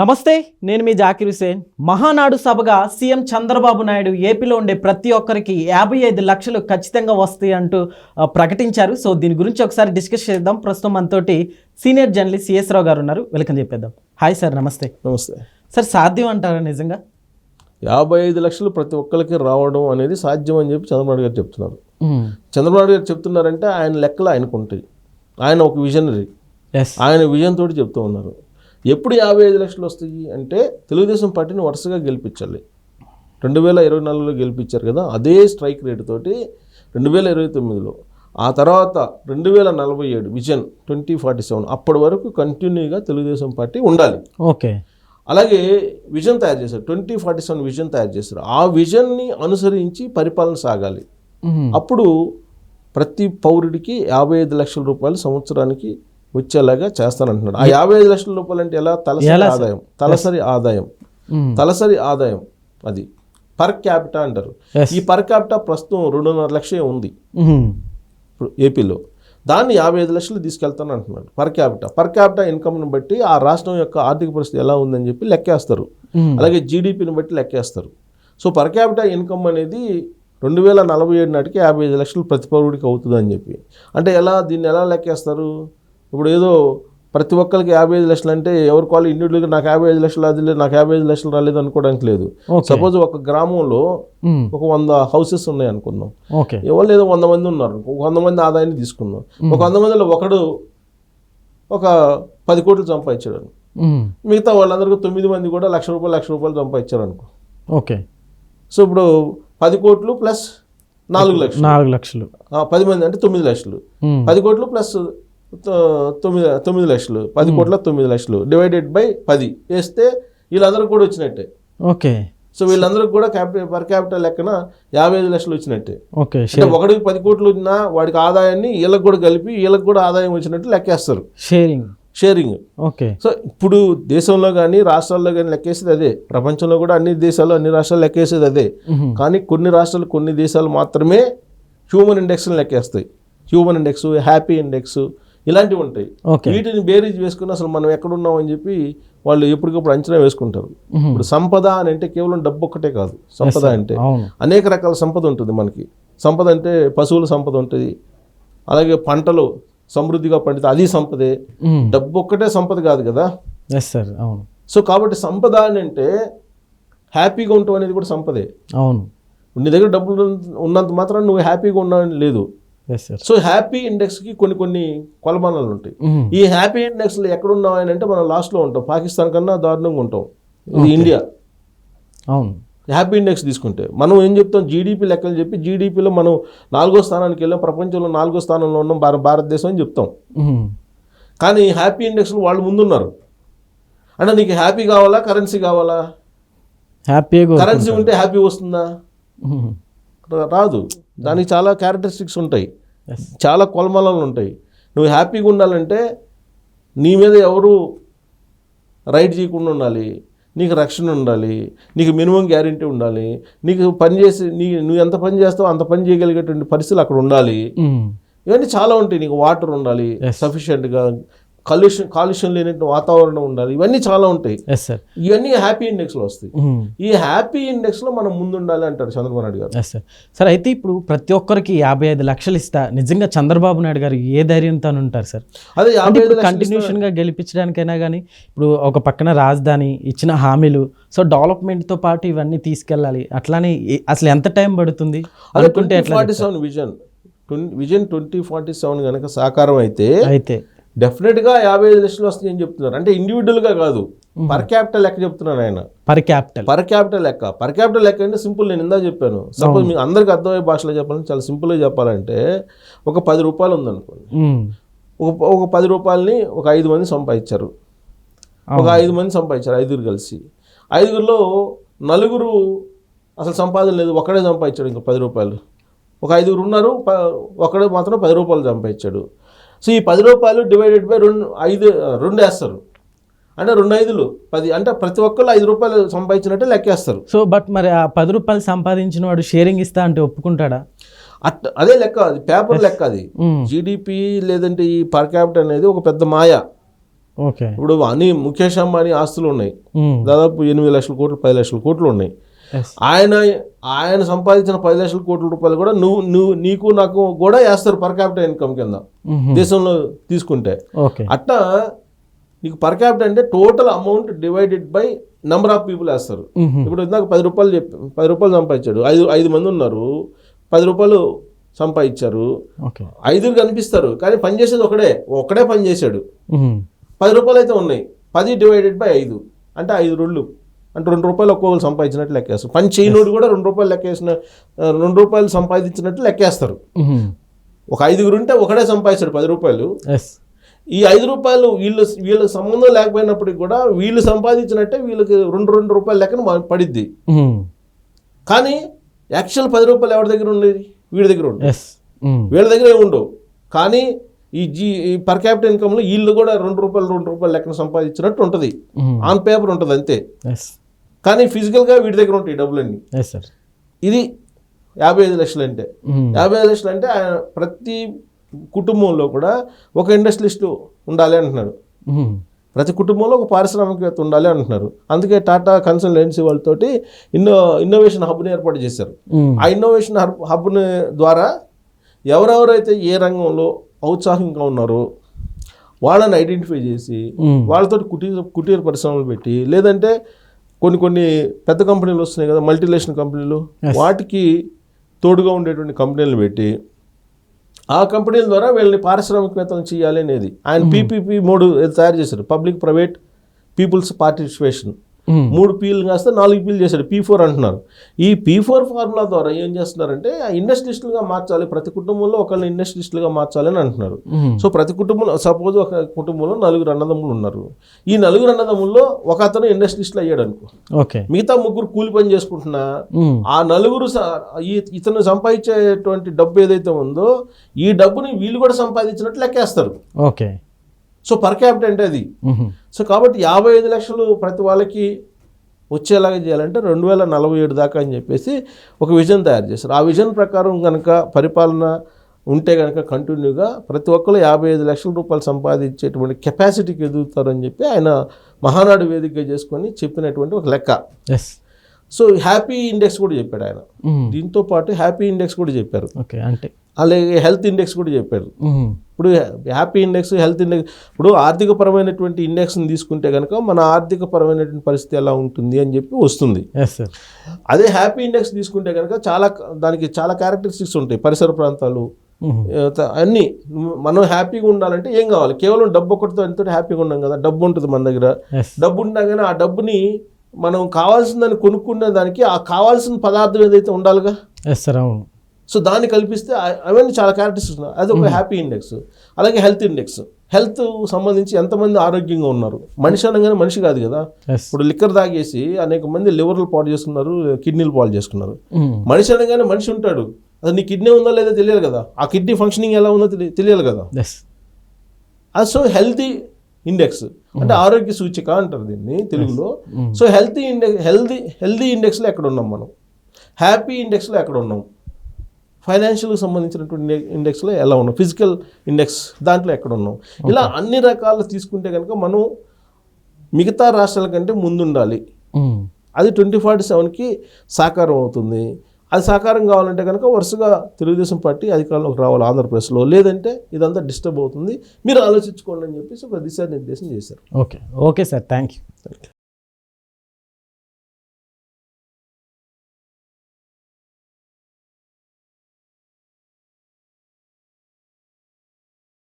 నమస్తే నేను మీ జాకిర్ హుసేన్ మహానాడు సభగా సీఎం చంద్రబాబు నాయుడు ఏపీలో ఉండే ప్రతి ఒక్కరికి యాభై ఐదు లక్షలు ఖచ్చితంగా వస్తాయి అంటూ ప్రకటించారు. సో దీని గురించి ఒకసారి డిస్కస్ చేద్దాం. ప్రస్తుతం మనతోటి సీనియర్ జర్నలిస్ట్ సిఎస్ రావు గారు ఉన్నారు. వెల్కమ్ చెప్పేద్దాం. హాయ్ సార్ నమస్తే. నమస్తే. సార్ సాధ్యం అంటారా నిజంగా? యాభై ఐదు లక్షలు ప్రతి ఒక్కరికి రావడం అనేది సాధ్యం అని చెప్పి చంద్రబాబు గారు చెప్తున్నారు. చంద్రబాబు గారు చెప్తున్నారంటే ఆయన లెక్కలు ఆయనకు ఉంటాయి ఆయన ఒక విజనరీ. ఆయన విజన్ తోటి చెప్తూ ఉన్నారు. ఎప్పుడు యాభై ఐదు లక్షలు వస్తాయి అంటే తెలుగుదేశం పార్టీని వరుసగా గెలిపించాలి. రెండు వేల ఇరవై నాలుగులో గెలిపించారు కదా అదే స్ట్రైక్ రేట్ తోటి రెండు వేల ఇరవై తొమ్మిదిలో. ఆ తర్వాత రెండు వేల నలభై ఏడు విజన్ ట్వంటీ ఫార్టీ సెవెన్ అప్పటి వరకు కంటిన్యూగా తెలుగుదేశం పార్టీ ఉండాలి. ఓకే. అలాగే విజన్ తయారు చేశారు ట్వంటీ ఫార్టీ సెవెన్ విజన్ తయారు చేశారు. ఆ విజన్ని అనుసరించి పరిపాలన సాగాలి. అప్పుడు ప్రతి పౌరుడికి యాభై ఐదు లక్షల రూపాయలు సంవత్సరానికి వచ్చేలాగా చేస్తానంటున్నాడు. ఆ యాభై ఐదు లక్షల రూపాయలు అంటే ఎలా? తలసరి ఆదాయం. తలసరి ఆదాయం. తలసరి ఆదాయం అది. పర్ క్యాపిటా అంటారు. ఈ పర్ క్యాపిటా ప్రస్తుతం రెండున్నర లక్షే ఉంది. ఇప్పుడు ఏపీలో. దాన్ని యాభై ఐదు లక్షలు తీసుకెళ్తాను అంటున్నాడు పర్ క్యాపిటా పర్ క్యాపిటా ఇన్కమ్ను బట్టి ఆ రాష్ట్రం యొక్క ఆర్థిక పరిస్థితి ఎలా ఉందని చెప్పి లెక్కేస్తారు. అలాగే జీడిపిని బట్టి లెక్కేస్తారు. సో పర్ క్యాపిటా ఇన్కమ్ అనేది రెండు వేల నలభై ఏడు నాటికి యాభై ఐదు లక్షలు ప్రతి పౌరుడికి అవుతుంది అని చెప్పి. అంటే ఎలా దీన్ని ఎలా లెక్కేస్తారు? ఇప్పుడు ఏదో ప్రతి ఒక్కరికి యాభై ఐదు లక్షలు అంటే ఎవరి కాల్ ఇండివిజువల్గా నాకు యాభై ఐదు లక్షలు అది లేదు నాకు యాభై ఐదు లక్షలు రాలేదు అనుకోవడానికి లేదు. సపోజ్ ఒక గ్రామంలో ఒక వంద హౌసెస్ ఉన్నాయి అనుకుందాం. ఓకే. ఎవరు లేదో వంద మంది ఉన్నారు ఒక వంద మంది ఆదాయాన్ని తీసుకుందాం. ఒక వంద మందిలో ఒకడు ఒక పది కోట్లు సంపాదించాడు. మిగతా వాళ్ళందరికీ తొమ్మిది మంది కూడా లక్ష రూపాయలు లక్ష రూపాయలు సంపాదించారు అనుకో. ఓకే. సో ఇప్పుడు పది కోట్లు ప్లస్ నాలుగు లక్షలు. నాలుగు లక్షలు. పది మంది అంటే తొమ్మిది లక్షలు. పది కోట్లు ప్లస్ తొమ్మిది తొమ్మిది లక్షలు పది కోట్ల తొమ్మిది లక్షలు డివైడెడ్ బై పది. వేస్తే వీళ్ళందరూ కూడా వచ్చినట్టే. ఓకే. సో వీళ్ళందరికీ కూడా క్యాపిటల్ పర్ క్యాపిటల్ లెక్కన యాభై ఐదు లక్షలు వచ్చినట్టే. ఓకే అంటే ఒకడికి పది కోట్లు ఉన్నా వాడికి ఆదాయాన్ని వీళ్ళకి కూడా కలిపి వీళ్ళకి కూడా ఆదాయం వచ్చినట్టు లెక్కేస్తారు. Sharing sharing okay. సో ఇప్పుడు దేశంలో కానీ రాష్ట్రాల్లో కానీ లెక్కేసేది అదే. ప్రపంచంలో కూడా అన్ని దేశాలు అన్ని రాష్ట్రాలు లెక్కేసేది అదే. కానీ కొన్ని రాష్ట్రాలు కొన్ని దేశాలు మాత్రమే హ్యూమన్ ఇండెక్స్ని లెక్కేస్తాయి. హ్యూమన్ ఇండెక్స్ హ్యాపీ ఇండెక్స్ ఇలాంటివి ఉంటాయి. వీటిని బేరీజ్ వేసుకుని అసలు మనం ఎక్కడున్నాం అని చెప్పి వాళ్ళు ఎప్పటికప్పుడు అంచనా వేసుకుంటారు. ఇప్పుడు సంపద అని అంటే కేవలం డబ్బు ఒక్కటే కాదు. సంపద అంటే అనేక రకాల సంపద ఉంటుంది మనకి. సంపద అంటే పశువుల సంపద ఉంటుంది. అలాగే పంటలు సమృద్ధిగా పండితే అది సంపదే. డబ్బు ఒక్కటే సంపద కాదు కదా? సార్ అవును. సో కాబట్టి సంపద అని అంటే హ్యాపీగా ఉండటం అనేది కూడా సంపదే. అవును. నీ దగ్గర డబ్బులు ఉన్నంత మాత్రం నువ్వు హ్యాపీగా ఉన్నావని లేదు. సో హ్యాపీ ఇండెక్స్కి కొన్ని కొన్ని కొలమానాలు ఉంటాయి. ఈ హ్యాపీ ఇండెక్స్లో ఎక్కడ ఉన్నావు అని అంటే మనం లాస్ట్లో ఉంటాం. పాకిస్తాన్ కన్నా దారుణంగా ఉంటాం. ఇది ఇండియా అవును. హ్యాపీ ఇండెక్స్ తీసుకుంటే మనం ఏం చెప్తాం? జీడిపి లెక్కలు చెప్పి జీడిపిలో మనం నాలుగో స్థానానికి వెళ్ళాం ప్రపంచంలో నాలుగో స్థానంలో ఉన్నాం భార- భారతదేశం అని చెప్తాం. కానీ హ్యాపీ ఇండెక్స్లో వాళ్ళు ముందున్నారు. అంటే నీకు హ్యాపీ కావాలా? కరెన్సీ కావాలా? హ్యాపీగా కరెన్సీ ఉంటే హ్యాపీ వస్తుందా? రాదు. దానికి చాలా క్యారెక్టరిస్టిక్స్ ఉంటాయి. చాలా కొలమలాలు ఉంటాయి. నువ్వు హ్యాపీగా ఉండాలంటే నీ మీద ఎవరు రైట్ చేయకుండా ఉండాలి. నీకు రక్షణ ఉండాలి. నీకు మినిమం గ్యారంటీ ఉండాలి. నీకు పని చేసి నీ నువ్వు ఎంత పని చేస్తావో అంత పని చేయగలిగేటువంటి పరిస్థితులు అక్కడ ఉండాలి. మ్మ్. ఇవన్నీ చాలా ఉంటాయి. నీకు వాటర్ ఉండాలి. సఫిషియెంట్గా కాలుష్యం కాలుష్యం లేనట్టు వాతావరణం ఉండాలి. ఇవన్నీ చాలా ఉంటాయి. ఇవన్నీ హ్యాపీ ఇండెక్స్లో వస్తాయి. మ్మ్. ఈ హ్యాపీ ఇండెక్స్లో మనం ముందుండాలి అంటారు చంద్రబాబు నాయుడు గారు. సార్ సార్ అయితే ఇప్పుడు ప్రతి ఒక్కరికి యాభై ఐదు లక్షలు ఇస్తా. నిజంగా చంద్రబాబు నాయుడు గారు ఏ ధైర్యంతో ఉంటారు సార్ అదే ఇప్పుడు లక్షలు కంటిన్యూషన్గా గెలిపించడానికైనా కానీ ఇప్పుడు ఒక పక్కన రాజధాని ఇచ్చిన హామీలు సో డెవలప్మెంట్తో పాటు ఇవన్నీ తీసుకెళ్ళాలి. అట్లానే అసలు ఎంత టైం పడుతుంది? అనుకుంటే vision vision twenty forty seven కనుక సాకారం అయితే అయితే. డెఫినెట్గా యాభై ఐదు లక్షలు వస్తాయి అని చెప్తున్నారు. అంటే ఇండివిజువల్గా కాదు. పర్ క్యాపిటల్ లెక్క చెప్తున్నాను ఆయన. పర్ క్యాపిటల్ పర్ క్యాపిటల్ లెక్క. పర్ క్యాపిటల్ లెక్క అంటే సింపుల్ నేను ఇందా చెప్పాను. సపోజ్ మీకు అందరికి అర్థమయ్యే భాషలో చెప్పాలంటే చాలా సింపుల్గా చెప్పాలంటే ఒక పది రూపాయలు ఉందనుకోండి. ఒక ఒక పది రూపాయలని ఒక ఐదు మంది సంపాదించారు. ఒక ఐదు మంది సంపాదించారు ఐదుగురు కలిసి. ఐదుగురిలో నలుగురు అసలు సంపాదన లేదు ఒకడే సంపాదించాడు ఇంకా పది రూపాయలు. ఒక ఐదుగురు ఉన్నారు ఒకడే మాత్రం పది రూపాయలు సంపాదించాడు. సో ఈ పది రూపాయలు డివైడెడ్ బై రెండు ఐదు రెండు వేస్తారు. అంటే రెండు ఐదులు పది అంటే ప్రతి ఒక్కళ్ళు ఐదు రూపాయలు సంపాదించినట్టే లెక్కేస్తారు. సో బట్ మరి ఆ పది రూపాయలు సంపాదించిన వాడు షేరింగ్ ఇస్తా అంటే ఒప్పుకుంటాడా? అట్ అదే లెక్క అది పేపర్ లెక్క అది. జీడిపి లేదంటే ఈ పర్ క్యాపిటల్ అనేది ఒక పెద్ద మాయ. ఓకే. ఇప్పుడు అని ముఖేష్ అంబానీ ఆస్తులు ఉన్నాయి. ఉమ్. దాదాపు ఎనిమిది లక్షల కోట్లు పది లక్షల కోట్లు ఉన్నాయి. ఆయన ఆయన సంపాదించిన పది లక్షల కోట్ల రూపాయలు కూడా నువ్వు నువ్వు నీకు నాకు కూడా వేస్తారు పర్ క్యాపిటల్ ఇన్కమ్ కింద. దేశంలో తీసుకుంటే. అట్టా నీకు పర్ క్యాపిటల్ అంటే total amount divided by number of people వేస్తారు. ఇప్పుడు ఇందాక పది రూపాయలు చెప్పి పది రూపాయలు సంపాదించాడు. ఐదు ఐదు మంది ఉన్నారు. పది రూపాయలు సంపాదించారు. ఐదుగురు కనిపిస్తారు. కానీ పని చేసేది ఒకడే. ఒకడే పని చేశాడు. పది రూపాయలు అయితే ఉన్నాయి. పది డివైడెడ్ బై ఐదు. అంటే ఐదు రెండు అంటే రెండు రూపాయలు ఒక్కొక్కరు సంపాదించినట్టు లెక్కేస్తారు. పని చేయనోడు కూడా రెండు రూపాయలు లెక్కేసిన రెండు రూపాయలు సంపాదించినట్టు లెక్కేస్తారు. ఒక ఐదుగురు ఉంటే ఒకడే సంపాదిస్తాడు పది రూపాయలు. ఎస్ ఈ ఐదు రూపాయలు వీళ్ళు వీళ్ళకి సంబంధం లేకపోయినప్పటికి కూడా వీళ్ళు సంపాదించినట్టే వీళ్ళకి రెండు రెండు రూపాయల లెక్కన పడిద్ది. కానీ యాక్చువల్ పది రూపాయలు ఎవరి దగ్గర ఉండేది? వీడి దగ్గర ఉండేది. వీళ్ళ దగ్గర ఏమి ఉండవు. కానీ ఈ జీ ఈ పర్ క్యాపిటల్ ఇన్కమ్లో వీళ్ళు కూడా రెండు రూపాయలు రెండు రూపాయలు లెక్కన సంపాదించినట్టు ఉంటుంది. ఆన్ పేపర్ ఉంటుంది అంతే. కానీ ఫిజికల్గా వీడి దగ్గర ఉంటాయి డబ్బులన్నీ. ఇది యాభై ఐదు లక్షలు అంటే. యాభై ఐదు లక్షలు అంటే ఆయన ప్రతి కుటుంబంలో కూడా ఒక ఇండస్ట్రియలిస్ట్ ఉండాలి అంటున్నారు. ప్రతి కుటుంబంలో ఒక పారిశ్రామికవేత్త ఉండాలి అంటున్నారు. అందుకే టాటా కన్సల్టెన్సీ వాళ్ళతోటి ఇన్నో ఇన్నోవేషన్ హబ్ని ఏర్పాటు చేశారు. ఆ ఇన్నోవేషన్ హబ్ హబ్ని ద్వారా ఎవరెవరైతే ఏ రంగంలో ఔత్సాహంగా ఉన్నారో. వాళ్ళని ఐడెంటిఫై చేసి. వాళ్ళతో కుటీర కుటీర పరిశ్రమలు పెట్టి లేదంటే కొన్ని కొన్ని పెద్ద కంపెనీలు వస్తున్నాయి కదా మల్టీనేషనల్ కంపెనీలు. వాటికి తోడుగా ఉండేటువంటి కంపెనీలు పెట్టి ఆ కంపెనీల ద్వారా వీళ్ళని పారిశ్రామికవేత్తలు చేయాలి అనేది. ఆయన పీపీపీ మూడు తయారు చేశారు. Public private people's participation. మూడు పీలు కాస్తే నాలుగు పీలు చేశాడు. పీ ఫోర్ అంటున్నారు. ఈ పీ ఫోర్ ఫార్ములా ద్వారా ఏం చేస్తున్నారంటే ఆ ఇండస్ట్రియలిస్టులుగా మార్చాలి ప్రతి కుటుంబంలో ఒకళ్ళని ఇండస్ట్రియలిస్టులుగా మార్చాలి అని అంటున్నారు. మ్మ్. సో ప్రతి కుటుంబంలో సపోజ్ ఒక కుటుంబంలో నలుగురు అన్నదమ్ములు ఉన్నారు. ఈ నలుగురు అన్నదమ్ముల్లో ఒక అతను ఇండస్ట్రియలిస్టులు అయ్యాడు అనుకో. ఓకే మిగతా ముగ్గురు కూలి పని చేసుకుంటున్నా మ్మ్. ఆ నలుగురు ఇతను సంపాదించేటువంటి డబ్బు ఏదైతే ఉందో ఈ డబ్బుని వీళ్ళు కూడా సంపాదించినట్టు లెక్కేస్తారు. ఓకే సో పర్ క్యాపిటల్ అంటే అది. సో కాబట్టి యాభై ఐదు లక్షలు ప్రతి వాళ్ళకి వచ్చేలాగా చేయాలంటే రెండు వేల నలభై ఏడు దాకా అని చెప్పేసి ఒక విజన్ తయారు చేశారు ఆ విజన్ ప్రకారం కనుక పరిపాలన ఉంటే కనుక కంటిన్యూగా ప్రతి ఒక్కరు యాభై ఐదు లక్షల రూపాయలు సంపాదించేటువంటి కెపాసిటీకి ఎదుగుతారని చెప్పి ఆయన మహానాడు వేదికగా చేసుకొని చెప్పినటువంటి ఒక లెక్క. ఎస్ సో హ్యాపీ ఇండెక్స్ కూడా చెప్పాడు ఆయన. దీంతో పాటు హ్యాపీ ఇండెక్స్ కూడా చెప్పారు. ఓకే అంటే అలాగే హెల్త్ ఇండెక్స్ కూడా చెప్పారు. ఇప్పుడు హ్యాపీ ఇండెక్స్ హెల్త్ ఇండెక్స్ ఇప్పుడు ఆర్థిక పరమైనటువంటి ఇండెక్స్ని తీసుకుంటే కనుక మన ఆర్థిక పరమైనటువంటి పరిస్థితి ఎలా ఉంటుంది అని చెప్పి వస్తుంది. అదే హ్యాపీ ఇండెక్స్ తీసుకుంటే కనుక చాలా దానికి చాలా క్యారెక్టరిస్టిక్స్ ఉంటాయి. పరిసర ప్రాంతాలు అన్నీ. మనం హ్యాపీగా ఉండాలంటే ఏం కావాలి? కేవలం డబ్బు ఒకటితో ఎంతో హ్యాపీగా ఉన్నాం కదా. డబ్బు ఉంటుంది మన దగ్గర. డబ్బు ఉండగానే ఆ డబ్బుని మనం కావాల్సిందని కొనుక్కునే దానికి ఆ కావాల్సిన పదార్థం ఏదైతే ఉండాలిగా? ఎస్ సార్ అవును. సో దాన్ని కల్పిస్తే అవన్నీ చాలా క్యారెక్టరిస్టిక్స్ ఉన్నాయి అది ఒక హ్యాపీ ఇండెక్స్. అలాగే హెల్త్ ఇండెక్స్. హెల్త్ సంబంధించి ఎంతమంది ఆరోగ్యంగా ఉన్నారు? మనిషి అనగానే మనిషి కాదు కదా. ఇప్పుడు లిక్కర్ తాగేసి అనేక మంది లివర్లు పాడు చేసుకున్నారు కిడ్నీలు పాడు చేసుకున్నారు. మనిషి అనగానే మనిషి ఉంటాడు. అది నీ కిడ్నీ ఉందో లేదో తెలియాలి కదా. ఆ కిడ్నీ ఫంక్షనింగ్ ఎలా ఉందో తెలి- తెలియాలి కదా. అది సో హెల్తీ ఇండెక్స్ అంటే ఆరోగ్య సూచిక అంటారు దీన్ని తెలుగులో. So healthy index healthy healthy ఇండెక్స్లో ఎక్కడ ఉన్నాం మనం? హ్యాపీ ఇండెక్స్లో ఎక్కడ ఉన్నాం? ఫైనాన్షియల్కి సంబంధించినటువంటి ఇండెక్స్లో ఎలా ఉన్నాం? ఫిజికల్ ఇండెక్స్ దాంట్లో ఎక్కడ ఉన్నాం? ఇలా అన్ని రకాలు తీసుకుంటే కనుక మనం మిగతా రాష్ట్రాల కంటే ముందుండాలి. మ్మ్. అది ట్వంటీ ఫార్టీ సెవెన్కి సాకారం అవుతుంది. అది సాకారం కావాలంటే కనుక వరుసగా తెలుగుదేశం పార్టీ అధికారంలోకి రావాలి ఆంధ్రప్రదేశ్లో. లేదంటే ఇదంతా డిస్టర్బ్ అవుతుంది. మీరు ఆలోచించుకోండి అని చెప్పేసి ఒక దిశానిర్దేశం చేశారు. Okay okay sir thank you